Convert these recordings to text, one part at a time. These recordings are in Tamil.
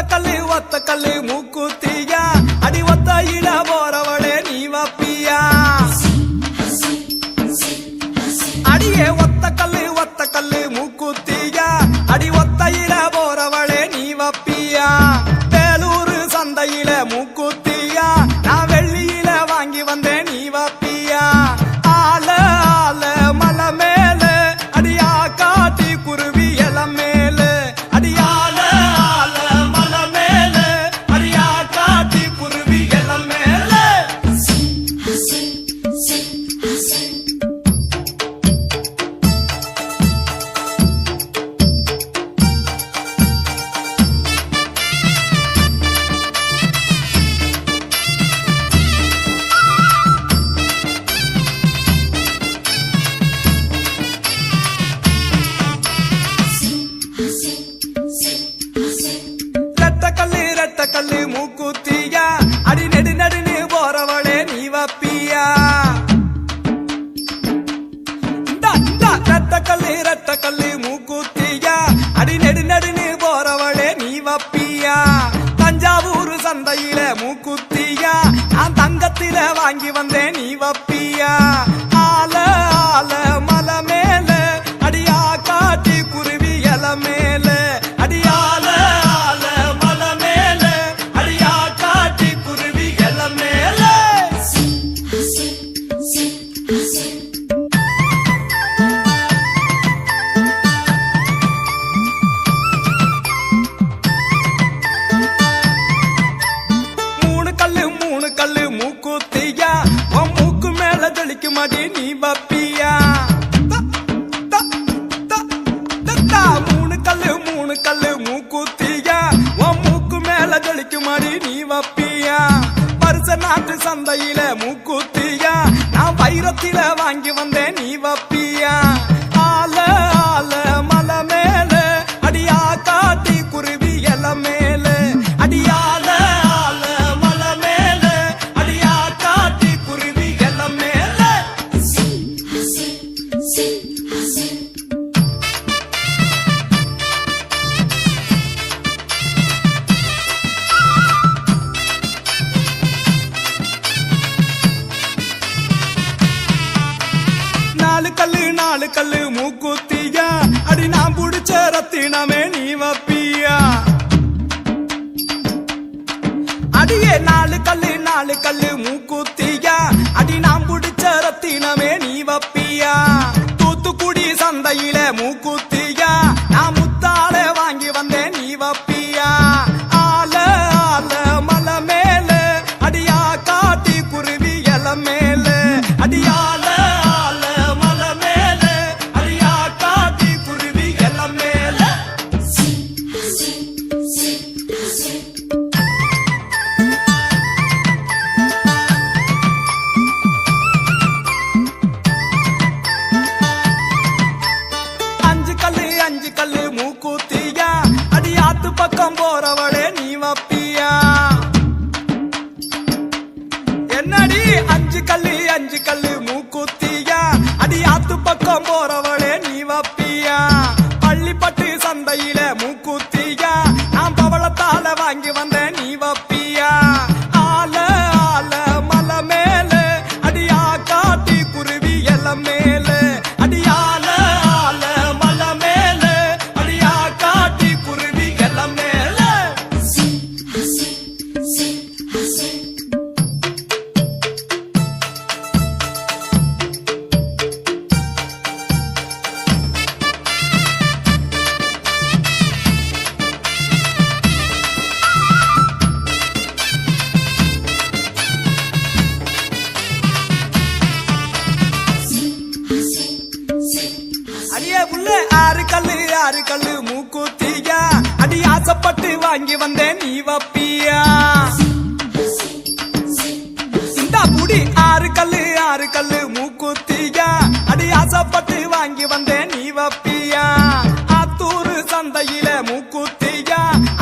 వత్తకలి వత్తకలి ము என்னடி? அஞ்சு கல்லு அஞ்சு கல்லு மூக்குத்தியா? அடி ஆத்து பக்கம் போறவ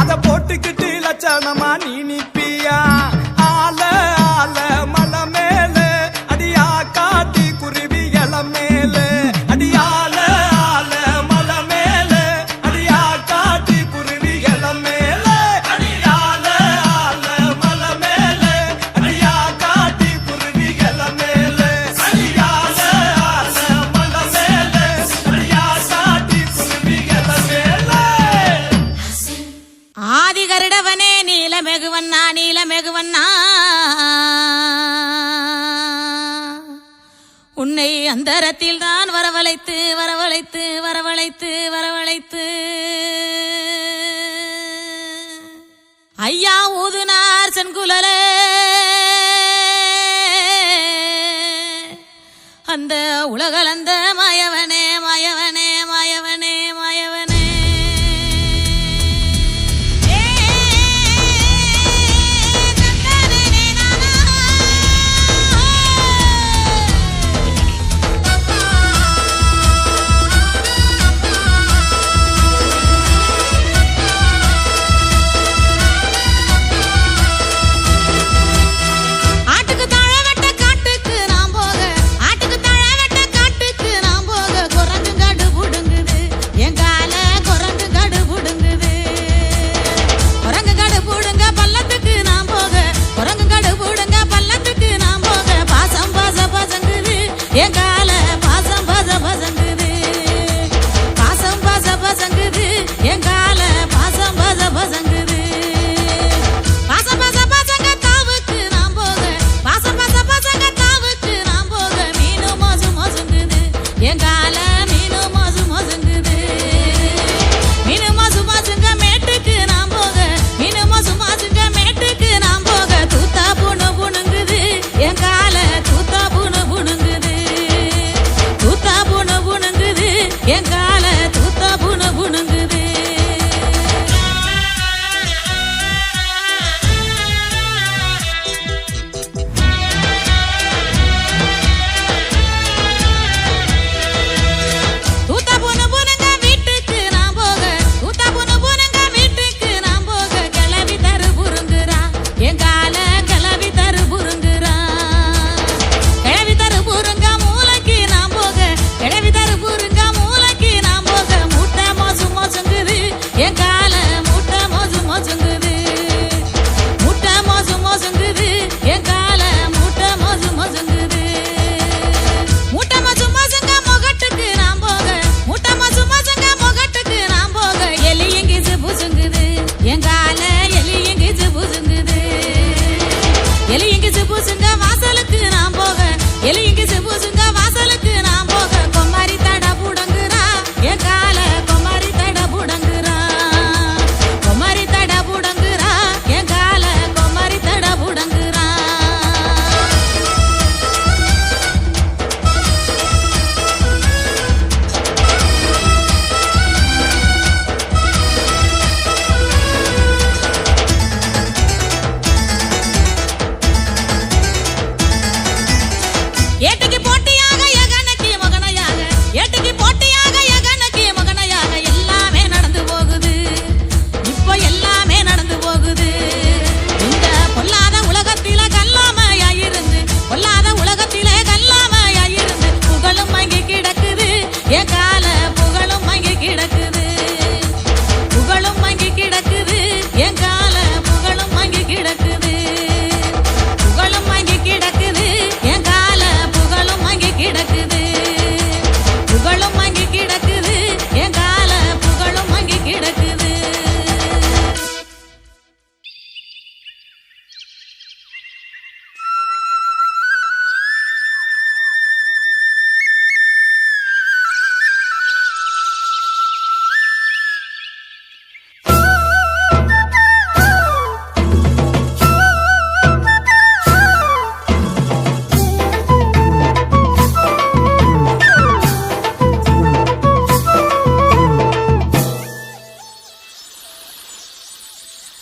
அதை போட்டுக்கிட்டு லட்சணமா நீ உன்னை அந்தரத்தில் தான் வரவழைத்து வரவழைத்து வரவழைத்து வரவழைத்து. ஐயா ஊதுனார் சென்குழலே அந்த உலகலந்த மாயவனே.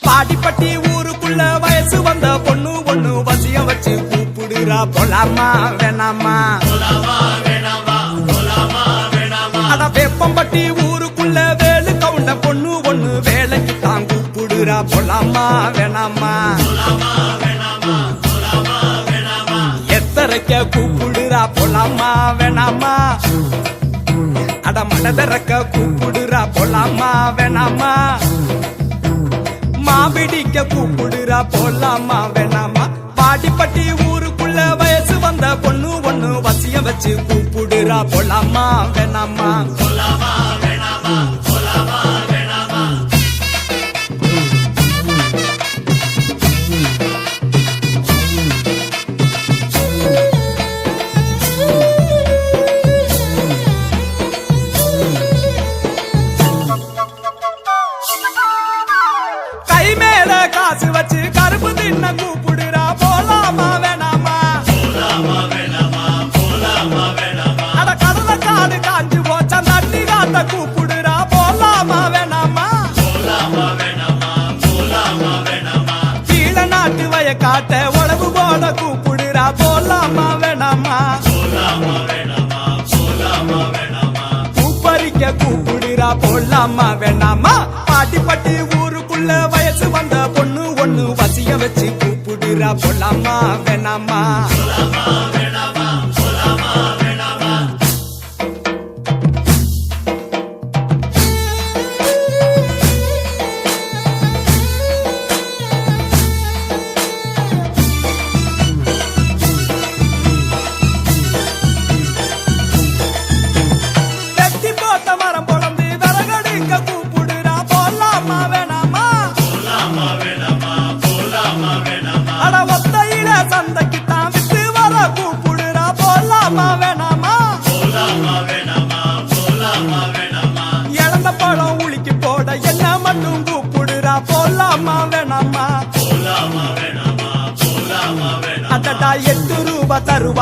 பாடிப்பட்டி ஊருக்குள்ள வயசு வந்த பொண்ணு ஒண்ணு வசிய வச்சு கூப்பிடுறா. போலாமா வேணாமா? அட வேப்பம்பட்டி ஊருக்குள்ள வேலு கவுண்ட பொண்ணு ஒண்ணு வேலைக்கு தான் கூப்பிடுறா. போலாமா வேணாமா? எத்தரைக்க கூப்பிடுறா? போலாமா வேணாமா? அட மனதரக்க கூப்பிடுறா? போலாமா வேணாமா? பிடிக்க கூப்பிடுறா போலாமா? வேணாமா? பாடிப்பட்டி ஊருக்குள்ள வயசு வந்த பொண்ணு ஒண்ணு வசிய வச்சு கூப்பிடுறா போலாமா? வேணாமா? கூப்பிடுறா போலாமா வேணாமா? பாட்டி பாட்டி ஊருக்குள்ள வயசு வந்த பொண்ணு ஒண்ணு வசிய வச்சு கூப்பிடுறா. போலாமா வேணாமா?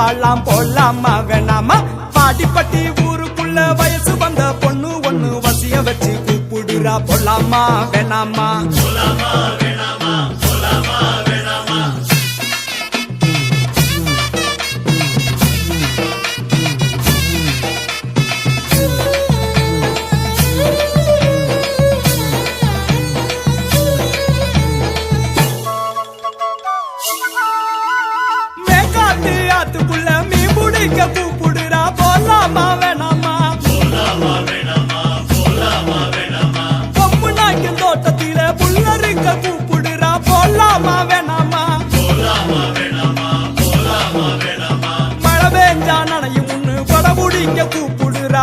வாழலாம் தருவாளாம் போலாமா வேணாமா பாடிப்பட்டி ஊருக்குள்ள வயசு வந்த பொண்ணு ஒண்ணு வசிய வச்சு கூப்பிடுறா போலாமா வேணாமா?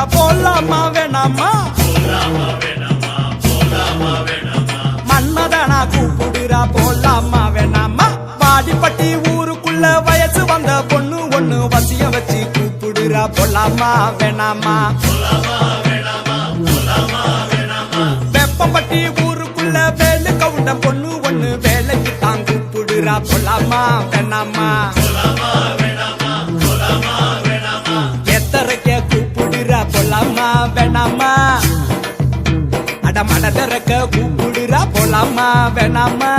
போலாமா வேணாமா? மன்மதனா கூப்பிடுறா போலாமா வேணாமா? பாடிப்பட்டி ஊருக்குள்ள வயசு வந்த பொண்ணு ஒண்ணு வசிய வச்சு கூப்பிடுறா போலாமா வேணாமா? வெப்பப்பட்டி ஊருக்குள்ள வேலு கவுண்ட பொண்ணு ஒண்ணு வேலைக்கு தான் கூப்பிடுறா போலாமா வேணாமா? மனதிறக்க கூப்பிடுறா போலாமா? வேணாமா?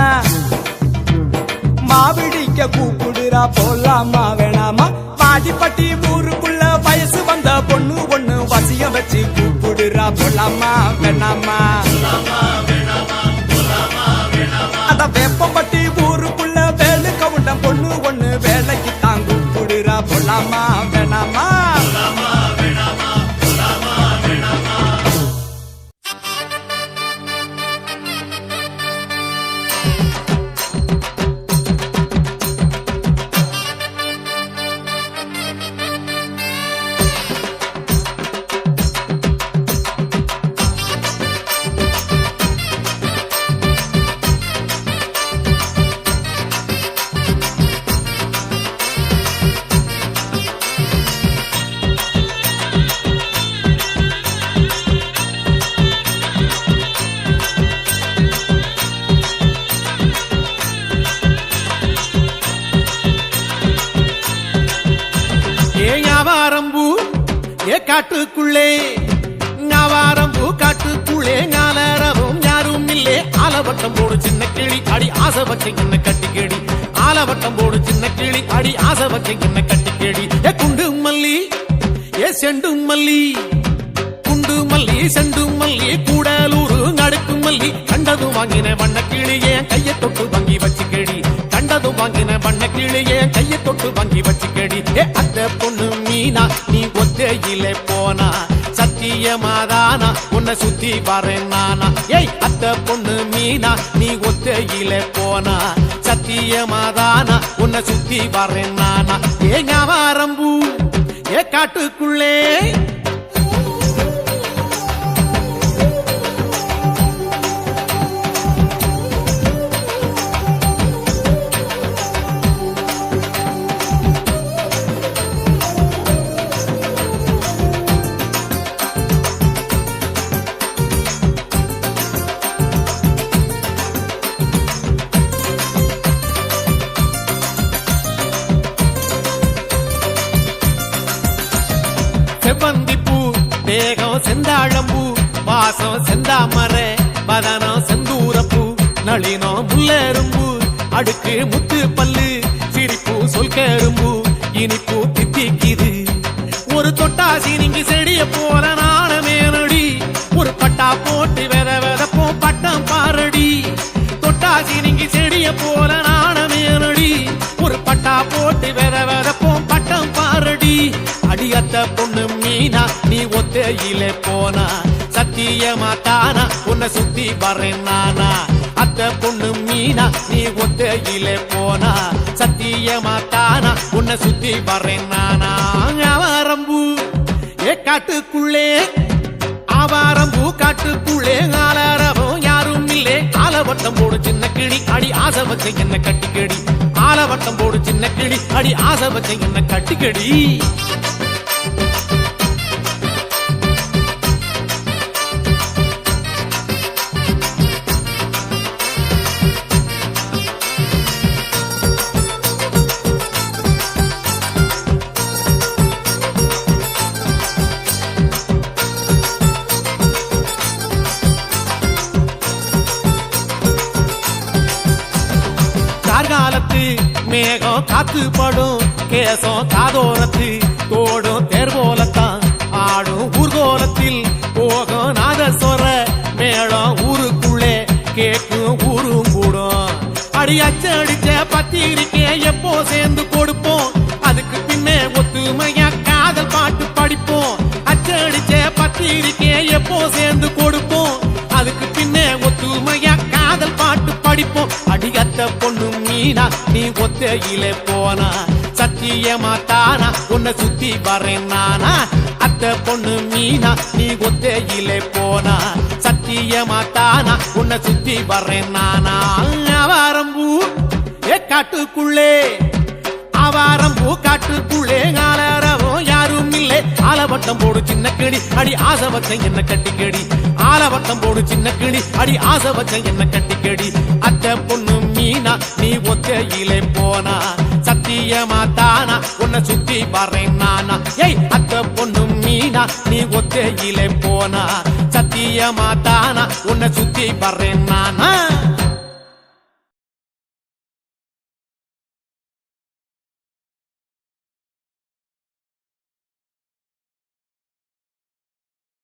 மாவிடிக்க கூப்பிடுறா போலாமா? வேணாமா? பாடிப்பட்டி ஊருக்குள்ள வயசு வந்த பொண்ணு ஒண்ணு வசிய வச்சு கூப்பிடுறா போலாமா? வேணாமா? அத வேப்பம்பட்டி ஊருக்குள்ள வேலு கவுண்ட பொண்ணு ஒண்ணு வேலைக்கு தான் கூப்பிடுறா போலாமா? ஏ காட்டுக்குள்ளே ஞாவாரம்பூ காட்டுக்குள்ளே ஞாலரவும் யாரும் இல்லே. ஆலவட்டம் போடு சின்ன கிளி அடி ஆசை வச்ச என்ன கட்டி கிளி ஆலவட்டம் போடு சின்ன கிளி அடி ஆசை வச்ச என்ன கட்டி கேடி. ஏ குண்டு மல்லி ஏ செண்டு மல்லி குண்டு மல்லி செண்டு மல்லி கூடலூரு நடுக்கு மல்லி. கண்டதும் வாங்கின வண்ண கிளியே கையை தொட்டு வாங்கி வச்சு கேடி. கண்டதும் வாங்கின வண்ண கிளியே கையை தொட்டு வாங்கி வச்சுக்கடி. கேடி ஏ அத்த பொண்ணு மீனா நீ ஒத்தையில போனா. சத்தியமாதானா உன்னை சுத்தி வரேன் நானா. ஏய் அத்த பொண்ணு மீனா நீ ஒத்தையில போனா. சத்தியமாதானா உன்னை சுத்தி வரேன் நானா. ஏ ஞாபாரம்பூ ஏ காட்டுக்குள்ளே. தேகம் செந்தாழம்பூ வாசம் செந்தாமர பதனம் செந்தூரப்பூ நளினம் முள்ளெரும்பு அடுக்கு முத்து பல்லு சிரிப்பு சொல்கரும்பு இனிப்பு தித்திக்குது. ஒரு தொட்டாசி நீங்க செடிய போல நாணமே நடி ஒரு பட்டா போட்டு வெத வெதப்போம் பட்டம் பாரடி. தொட்டாசி நீங்க செடிய போல நாணமே நடி ஒரு பட்டா போட்டு வெத வெதப்போம் பட்டம் பாரடி. அடியத்த பொண்ணு மீனா நீ போனா சத்தியமா தானா? உன்னை சுத்தி வரேன் நானா? அத்த பொண்ணு மீனா நீ ஒத்தையிலே போனா சத்தியமா தானா? உன்னை சுத்தி வரேன் நானா? அவரம்பு ஏ காட்டுக்குள்ளே. ஆவாரம்பூ காட்டுக்குள்ளே. ஆலாரவம் யாரும் இல்லே. ஆலவட்டம் போடு சின்ன கிளி அடி ஆசை வச்ச என்ன கட்டிக்கடி? ஆலவட்டம் போடு சின்ன கிளி அடி ஆசை வச்ச என்ன கட்டிக்கடி? பார்த்து படும் கேசம் காதோரத்து தோடும். தேர்வோலத்தான் ஆடும். ஊர்கோலத்தில் போகும். நாதஸ்வர மேளம் ஊருக்குள்ளே கேட்கும். ஊரும் கூடும். அடி அச்சடிச்ச பத்திரிக்கை எப்போ சேர்ந்து கொடுப்போம்? அதுக்கு பின்னே ஒத்துமையா காதல் பாட்டு படிப்போம். அச்சடிச்ச பத்திரிக்கை எப்போ சேர்ந்து கொடுப்போம்? படிப்போம். அடியத்த பொண்ணு மீனா நீ ஒத்தையில போனா. சத்தியமா தானா? உன்னை சுத்தி வரேன் நானா? அத்த பொண்ணு மீனா நீ ஒத்தையில போனா. சத்தியமா தானா? உன்னை சுத்தி வரேன் நானா? அவரம்பூ ஏ காட்டுக்குள்ளே. ஆவாரம் பூ காட்டுக்குள்ளே ஆலரவம் ஆலவட்டம் போடு சின்ன கிளி அடி ஆசை வச்ச என்ன கட்டிக்கடி ஆலவட்டம் போடு சின்ன கிளி அடி ஆசை வச்ச என்ன கட்டிக்கடி அத்த பொண்ணு மீனா நீ ஒத்தையிலே போனா. சத்தியமா தானா? உன்னை சுத்தி பாறேன் நானா. ஏய் அத்த பொண்ணு மீனா நீ ஒத்தையிலே போனா. சத்தியமா தானா? உன்னை சுத்தி பாறேன் நானா.